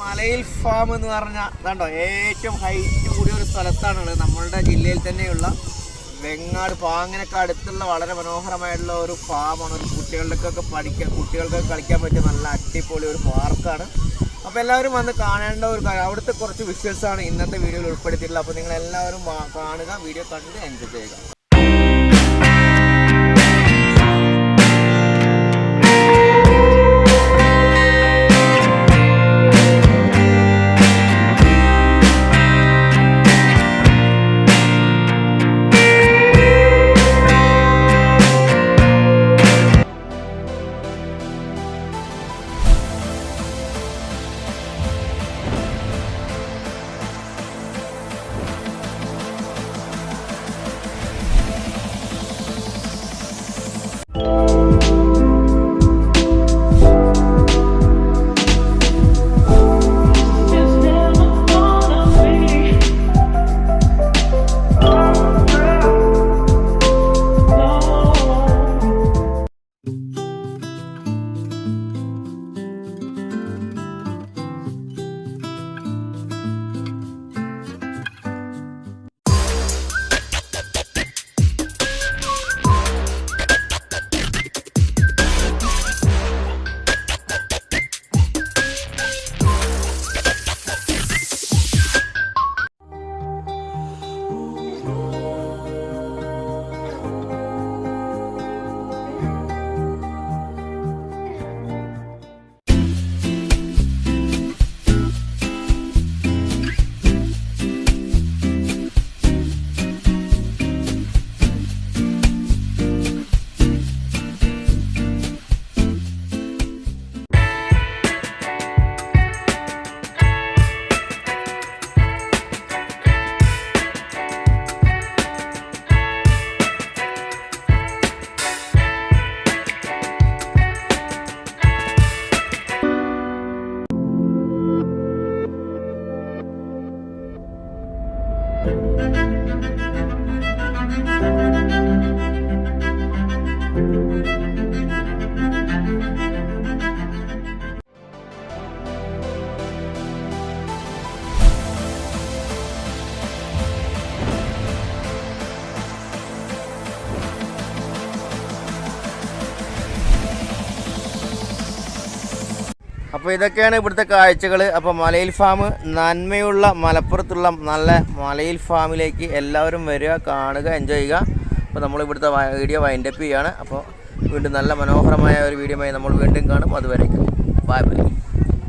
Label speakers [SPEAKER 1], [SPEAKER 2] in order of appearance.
[SPEAKER 1] മലയിൽ ഫാം എന്ന് പറഞ്ഞാൽ ഇതാണ്ടോ ഏറ്റവും ഹൈറ്റ് കൂടിയ ഒരു സ്ഥലത്താണുള്ളത്. നമ്മളുടെ ജില്ലയിൽ തന്നെയുള്ള വെങ്ങാട് പാങ്ങനൊക്കെ അടുത്തുള്ള വളരെ മനോഹരമായിട്ടുള്ള ഒരു ഫാമാണ്. ഒരു കുട്ടികൾക്കൊക്കെ പഠിക്കാൻ കുട്ടികൾക്കൊക്കെ കളിക്കാൻ പറ്റിയ നല്ല അടിപൊളി ഒരു പാർക്കാണ്. അപ്പോൾ എല്ലാവരും വന്ന് കാണേണ്ട ഒരു കാര്യം അവിടുത്തെ കുറച്ച് വിഷ്വൽസാണ് ഇന്നത്തെ വീഡിയോയിൽ ഉൾപ്പെടുത്തിയിട്ടുള്ളത്. അപ്പോൾ നിങ്ങൾ എല്ലാവരും കാണുക വീഡിയോ കണ്ട് എൻജോയ് ചെയ്യുക. അപ്പോൾ ഇതൊക്കെയാണ് ഇവിടുത്തെ കാഴ്ചകൾ അപ്പോൾ മലയിൽ ഫാം നന്മയുള്ള മലപ്പുറത്തുള്ള നല്ല മലയിൽ ഫാമിലേക്ക് എല്ലാവരും വരിക കാണുക എൻജോയ് ചെയ്യുക. അപ്പോൾ നമ്മൾ ഇവിടുത്തെ വീഡിയോ വൈൻഡപ്പ് ചെയ്യുകയാണ് അപ്പോൾ വീണ്ടും നല്ല മനോഹരമായ ഒരു വീഡിയോയുമായി നമ്മൾ വീണ്ടും കാണും. അതുവരേക്കും. Bye bye